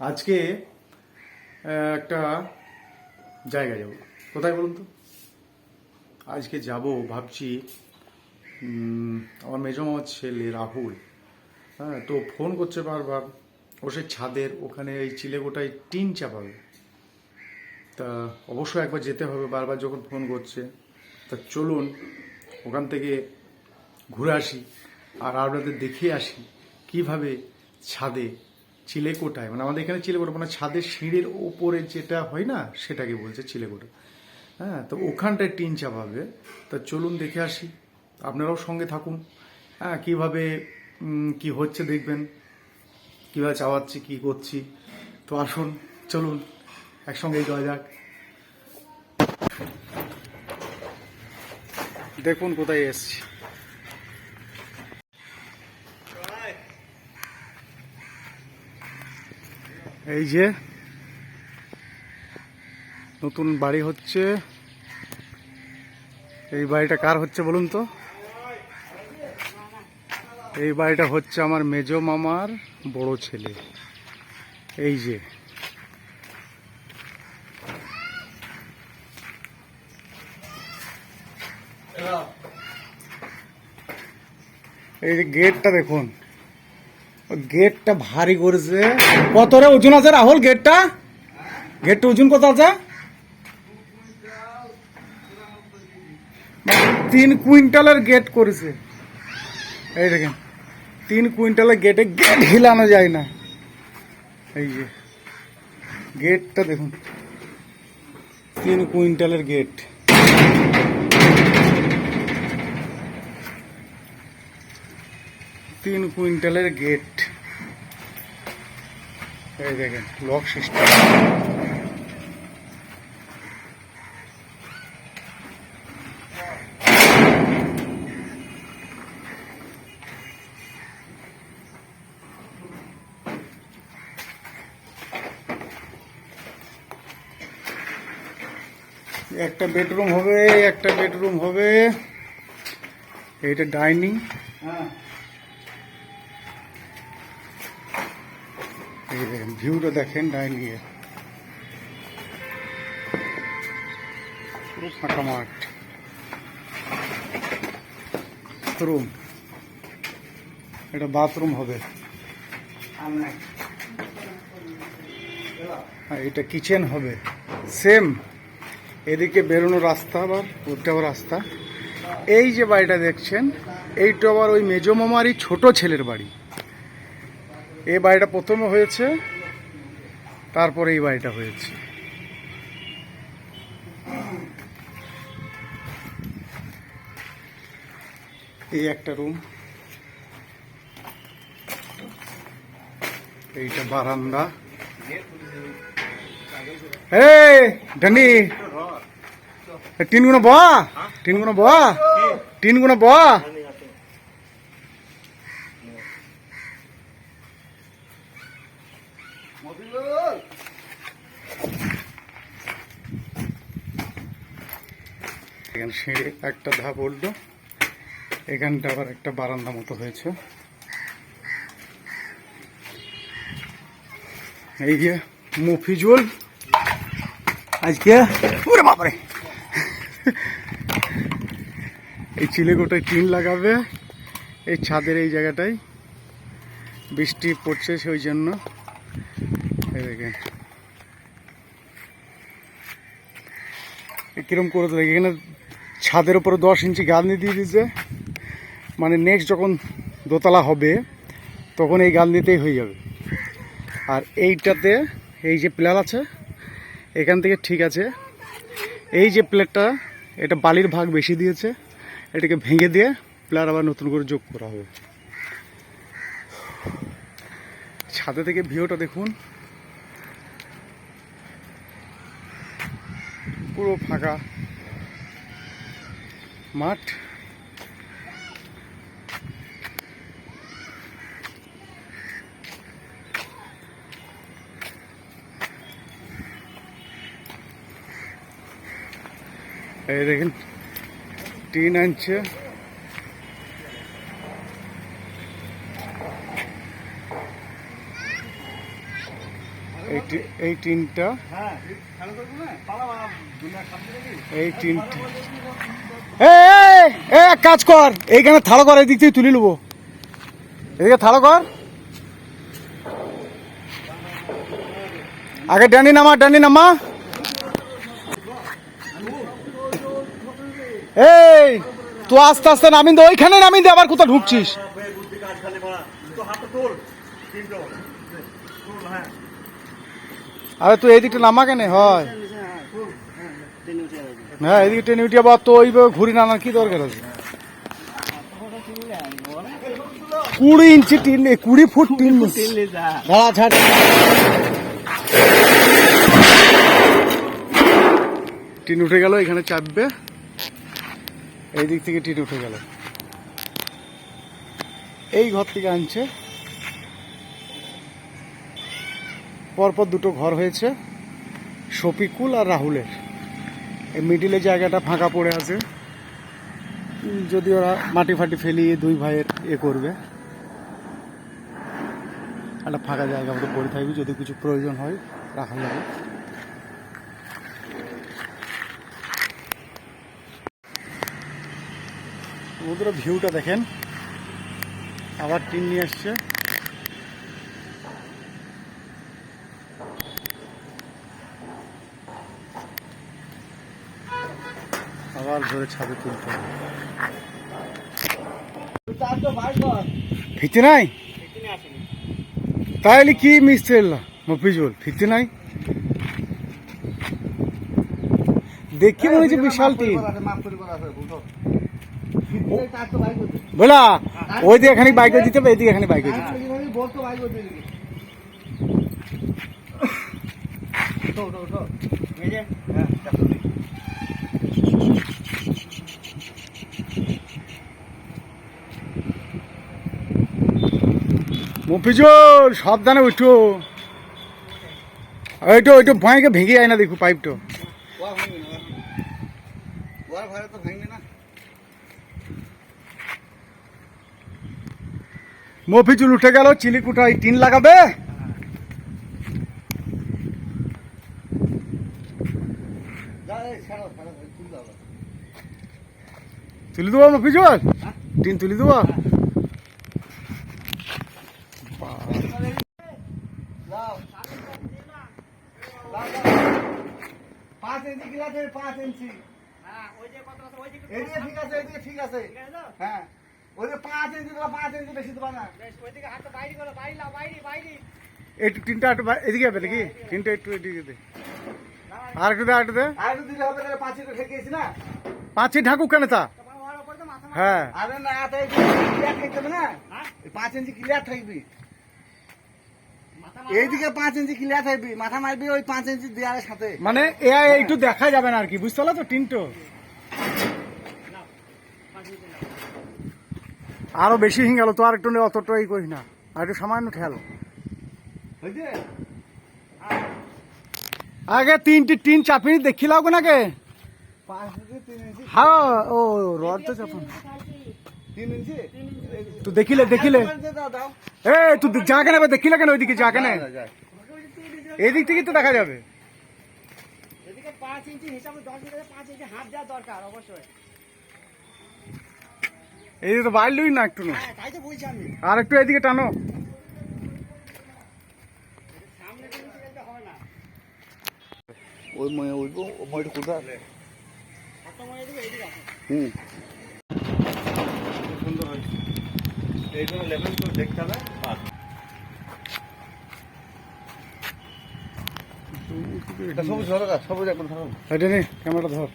আজকে একটা জায়গায় যাব। কোথায় বলুন তো? আজকে যাব ভাবছি আমার মেজো মামার ছেলে রাহুল হ্যাঁ তো ফোন করছে বারবার। ও সে ছাদের ওখানে এই চিলেকোটায় টিন চাপাবে। তা অবশ্যই একবার যেতে হবে, বারবার যখন ফোন করছে। তা চলুন, ওখান থেকে ঘুরে আসি আর আপনাদের দেখে আসি কীভাবে ছাদে চিলেকোটায় মানে আমাদের এখানে চিলেকোটা মানে ছাদের সিঁড়ির ওপরে যেটা হয় না, সেটাকে বলছে চিলেকোটা। হ্যাঁ তো ওখানটায় টিন চাপাবে। তা চলুন দেখে আসি। আপনারাও সঙ্গে থাকুন। হ্যাঁ কীভাবে কি হচ্ছে দেখবেন। কীভাবে চাওয়াচ্ছি কী করছি। তো আসুন, চলুন, একসঙ্গেই যাওয়া যাক। দেখুন কোথায় এসছি। এই যে নতুন বাড়ি হচ্ছে। এই বাড়িটা কার হচ্ছে বলুন তো? এই বাড়িটা হচ্ছে আমার মেজো মামার বড় ছেলে। এই যে। এই যে গেটটা দেখুন। গেটটা ভারী করেছে। কত রে ওজন আছে রাহুল গেটটা? গেটটা ওজন কত আছে? মানে তিন কুইন্টালের গেট করেছে। এই দেখেন, তিন কুইন্টালের গেটে গেট হিলানো যায় না। এই যে, গেটটা দেখুন। তিন কুইন্টালের গেট। তিন কুইন্টালের গেট। এই দেখেন লক সিস্টেম একটা বেডরুম হবে একটা বেডরুম হবে। এইটা ডাইনিং এই ভিউটা দেখেন ডাইনিং এর পুরো ফাঁকা মাঠ। রুম এটা বাথরুম হবে। আর এটা কিচেন হবে। সেম এদিকে বেরোনো রাস্তা আবার ওটাও রাস্তা। এই যে বাড়িটা দেখছেন, এইটা আবার ওই মেজো মামারই ছোট ছেলের বাড়ি। এই বাড়িটা প্রথমে হয়েছে, তারপরে এই বাড়িটা হয়েছে। এই একটা রুম। এইটা বারান্দা। এই ডানি টিনগুলো বা টিনগুলো বা টিনগুলো বা সিঁড়ি, একটা ধাপ উঠল এখানটা আবার একটা বারান্দা মতো হয়েছে। এই যে মফিজুল, আজকে ওরে বাবারে এই চিলেকোটায় টিন লাগাবে, এই ছাদের এই জায়গাটায়। বৃষ্টি পড়ছে সেই জন্য। দেখেন। কিরম করে দেবে এখানে ছাদের উপরে দশ ইঞ্চি গালনি দিয়ে দিয়েছে। মানে নেক্সট যখন দোতলা হবে, তখন এই গালনিতেই হয়ে যাবে। আর এইটাতে এই যে প্লেয়ার আছে, এখান থেকে ঠিক আছে। এই যে প্লেটটা এটা বালির ভাগ বেশি দিয়েছে। এটাকে ভেঙে দিয়ে প্লেয়ার আবার নতুন করে যোগ করা হবে। ছাদে থেকে ভিউটা দেখুন। পুরো ফাঁকা। মাঠ। এই দেখেন টিন আনছে। এই টিনটা হ্যাঁ এই টিনটা। এ এক কাজ কর। এইখানে থালো কর এই দিক থেকে তুলে নেব। এদিকে থালো কর। আগে ডানি নামা ডানি নামা। এই, তো আস্তে আস্তে নামিন দে, ওইখানে নামিন দে, আবার কোথাও ঢুকছিস। আরে তুই এই দিকটা নামা কেন? হয়। হ্যাঁ এদিকে টেনে উঠিয়ে আবার তো ওইভাবে ঘুরি না কি দরকার আছে? কুড়ি ইঞ্চি টিন কুড়ি ফুট টিন দাঁড়া, ছাড়। টিন উঠে গেল, এখানে চাপবে। এই দিক থেকে টিন উঠে গেল। এই ঘর থেকে আনছে। পরপর দুটো ঘর হয়েছে, শফিকুল আর রাহুলের। এই মিডিলে জায়গাটা ফাঁকা পড়ে আছে। যদি ওরা মাটি ফাটি ফেলিয়ে দুই ভাইয়ের এ করবে। একটা ফাঁকা জায়গা মতো পড়ে থাকবে, যদি কিছু প্রয়োজন হয় রাখা যাবে ভিউটা দেখেন। আবার টিন নিয়ে আসছে। আবার ধরে ছাদে তুলতে হবে। ফিতে নাই? তাহলে কি মিশতে এলা মফিজুল ফিতে নাই? দেখি মনে হচ্ছে বিশাল টিম বলা, ওই দিকে এখানে বাইক দিতে হবে, এইদিকে এখানে বাইকে দিতে হবে। বলতো ভাই বলতে উঠো উঠো উঠো এই যে হ্যাঁ চাপো দিই। মফিজুল সাবধানে উঠো। ওইটো ওইটো ভয়কে ভেঙে যায় না দেখো পাইপটো। মফিজুল উঠে গেল চিলিকুটায় টিন লাগাবে। তুল দেবো মফিজুল? টিন তুলে দেবো দাও পাঁচ ইঞ্চি গিলাস আছে পাঁচ ইঞ্চি এদিকে ঠিক আছে এদিকে ঠিক আছে হ্যাঁ ওই যে পাঁচ ইঞ্চি দেবা পাঁচ ইঞ্চি বেশি দেবা না একটু একটু এদিকে হবে নাকি? টিনটা একটু এদিকে দে। আর একটু দে আর একটু দে। আর একটু দিলে হবে তাহলে পাঁচ ঠেকিয়েছি না? পাঁচই ঢাকুক কেন তা? হ্যাঁ। আরে না তাই ক্লিয়ার থাকবে না? পাঁচ ইঞ্চি ক্লিয়ার থাকবি এইদিকে পাঁচ ইঞ্চি ক্লিয়ার থাকবি মাথা মারবি ওই পাঁচ ইঞ্চি দেয়ালের সাথে। মানে এ একটু দেখা যাবে না আর কি বুঝতে পারল তো টিনটো? আরও বেশি হিং গেল তো আর একটু নে, অতটাই করি না। আর একটু সামান্য ঠেল বুঝলি আগে তিনটি টিন চাপিয়ে দেখিলাও ইঞ্চি তিন হ্যাঁ ও রড তো চাপুন তুই দেখিলে দেখিলে। এ তুই যা কেন দেখিলে কেন ওইদিকে যা কেন? যা। থেকে তো দেখা যাবে। এদিকে পাঁচ ইঞ্চি হিসাবে দশ মিটারে পাঁচ ইঞ্চি হাত দেওয়া দরকার অবশ্যই। এই তো বাইলুই না একটু না। হ্যাঁ তাই তো বলছি আমি। আর একটু এদিকে টানো। ওই মই ওই মইটা কোথায় হুম। সুন্দর হয়েছে। এইগুলো লেভেল তো দেখতে হবে এটা সবুজ ধরো সবুজ একদম ধরো। এটা নে ক্যামেরাটা ধর।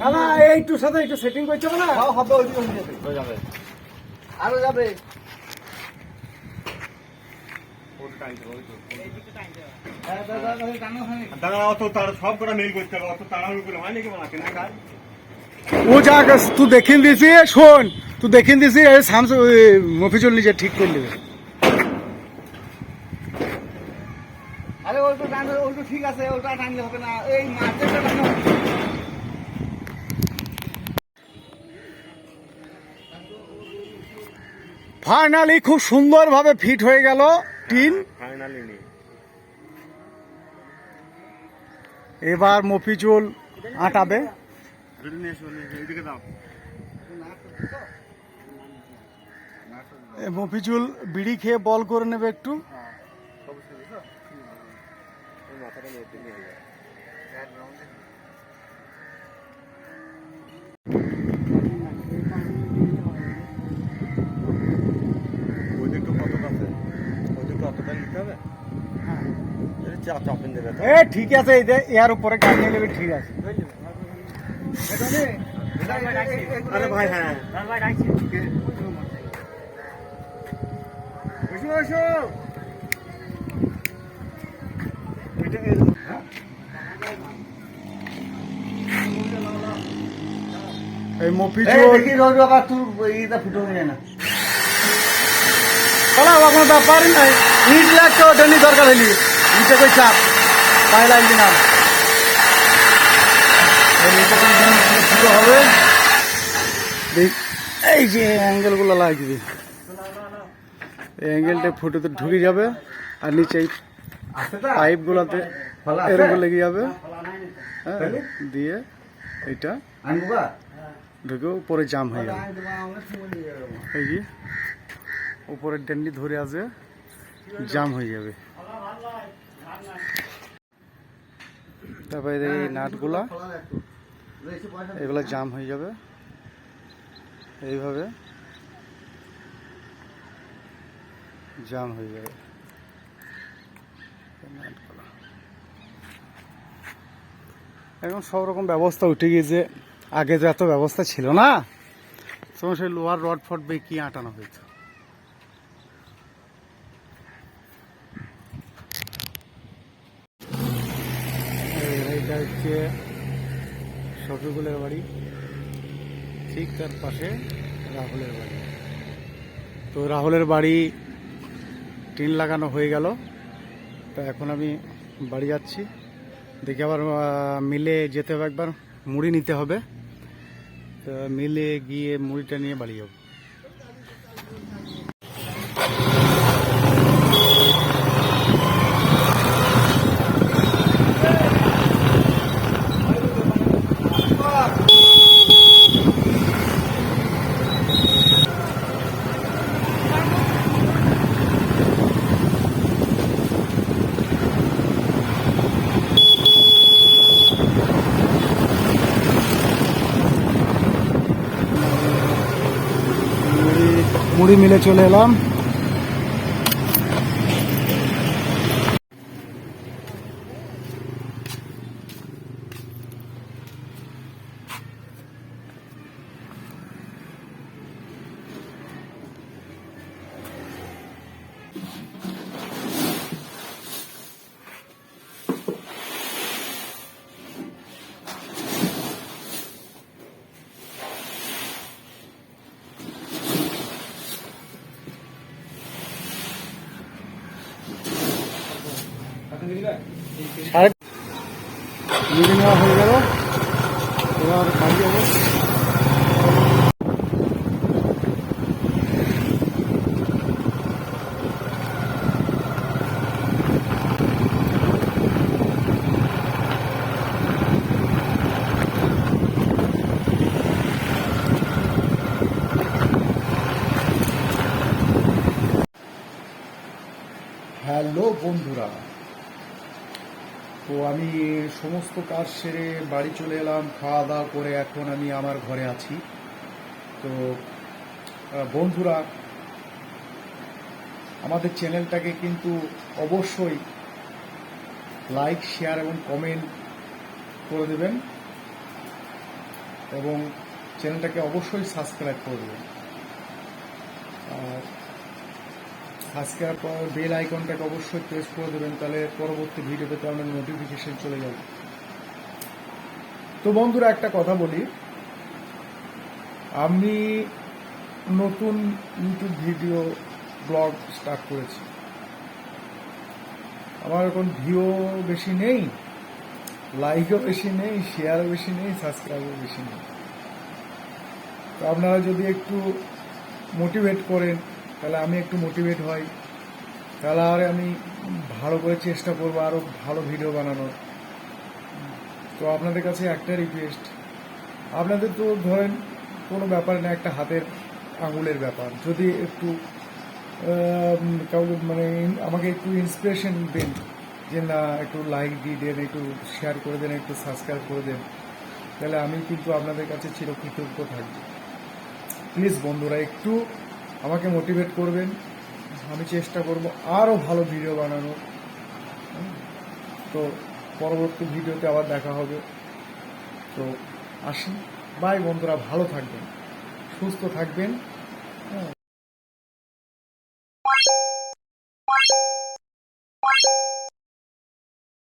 না না এইটু সাথে একটু সেটিং করতে হবে না হ্যাঁ, হবে হয়ে যাবে আরও যাবে হ্যাঁ। দাঁড়া অত তাড়া সব কটা মেল করতে হবে অত তাড়াহুড়ো করে হয় নাকি বলা কেনা কাজ ও যা তুই দেখিন দিছি শোন তুই দেখিন দিছি এই শামস মফিজুল নিজে ঠিক করে নেবে। আরে ওইটা টান ওইটা ঠিক আছে ওইটা টানলে হবে না এই মাঝেটা টানো ফাইনালি খুব সুন্দরভাবে ফিট হয়ে গেল টিন। ফাইনালি এবার মফিজুল আটাবে। মফিজুল বিড়ি খেয়ে বল করে নেবে একটু ওইটা একটু কতটা আছে ওইটা একটু অতটা নিতে হবে এই চাপ চাপেন দেবে তো এ ঠিক আছে এই যে এর উপরে গাড়ি নিয়ে নেবে ঠিক আছে আরে ভাই হ্যাঁ। এসো এসো এই মফিজুল দেখি রোজ আবার তুই এইটা ফুটো হয়ে না। চালাও আপনার ব্যাপার নাই। ইট লাগছে ওটা নিয়ে দরকার হইলি। ইটে কই চাপ? পায়ে লাগবি না। কই হবে। এই যে অ্যাঙ্গেলগুলো লাগবে এই অ্যাঙ্গেলটা ফুটোতে ঢুকে যাবে আর নিচে এই পাইপগুলোতে এরকম লেগে যাবে। হ্যাঁ দিয়ে এটা ঢুকে উপরে জাম হয়ে যাব। এই যে উপরের ড্যান্ডি ধরে আছে জাম হয়ে যাবে। তারপরে এই নাটগুলা। এগুলো জাম হয়ে যাবে। এইভাবে জাম হয়ে যাবে। এখন সব রকম ব্যবস্থা উঠে গিয়েছে। আগে তো এত ব্যবস্থা ছিল না। তখন সেই লোহার রড ফট বেঁকিয়ে আটানো হয়েছে। হচ্ছে শফিকুলের বাড়ি। ঠিক তার পাশে রাহুলের বাড়ি। তো রাহুলের বাড়ি টিন লাগানো হয়ে গেল। তো এখন আমি বাড়ি যাচ্ছি। দেখি আবার মিলে যেতে হবে একবার, মুড়ি নিতে হবে। তো মিলে গিয়ে মুড়িটা নিয়ে বাড়ি যাব। মিলে চলে এলাম। মুড়ি নেওয়া হয়ে গেল এবার বাড়ি যাব হ্যালো বন্ধুরা আমি সমস্ত কাজ সেরে বাড়ি চলে এলাম, খাওয়া দাওয়া করে এখন আমি আমার ঘরে আছি। তো বন্ধুরা, আমাদের চ্যানেলটাকে কিন্তু অবশ্যই লাইক, শেয়ার এবং কমেন্ট করে দেবেন এবং চ্যানেলটাকে অবশ্যই সাবস্ক্রাইব করে দেবেন। আর সাবস্ক্রাইব বেল আইকনটাকে অবশ্যই প্রেস করে দেবেন, তাহলে পরবর্তী ভিডিও পেতে আপনার নোটিফিকেশন চলে যাবে। তো বন্ধুরা, একটা কথা বলি। আমি নতুন ইউটিউব ভিডিও ব্লগ স্টার্ট করেছি। আমার এখন ভিউ বেশি নেই লাইকও বেশি নেই শেয়ারও বেশি নেই সাবস্ক্রাইবও বেশি নেই। তো আপনারা যদি একটু মোটিভেট করেন তাহলে আমি একটু মোটিভেট হই। তাহলে আর আমি ভালো করে চেষ্টা করব আরও ভালো ভিডিও বানানোর। তো আপনাদের কাছে একটা রিকোয়েস্ট আপনাদের তো ধরেন কোনো ব্যাপার না, একটা হাতের আঙুলের ব্যাপার। যদি একটু কাউকে মানে আমাকে একটু ইন্সপিরেশন দেন, যে না, একটু লাইক দিয়ে দেন, একটু শেয়ার করে দেন, একটু সাবস্ক্রাইব করে দেন, তাহলে আমি কিন্তু আপনাদের কাছে চিরকৃতজ্ঞ থাকব। প্লিজ বন্ধুরা, একটু আমাকে মোটিভেট করবেন। আমি চেষ্টা করব আরও ভালো ভিডিও বানানোর। তো পরবর্তী ভিডিওতে আবার দেখা হবে। তো আসি বাই বন্ধুরা, ভালো থাকবেন, সুস্থ থাকবেন।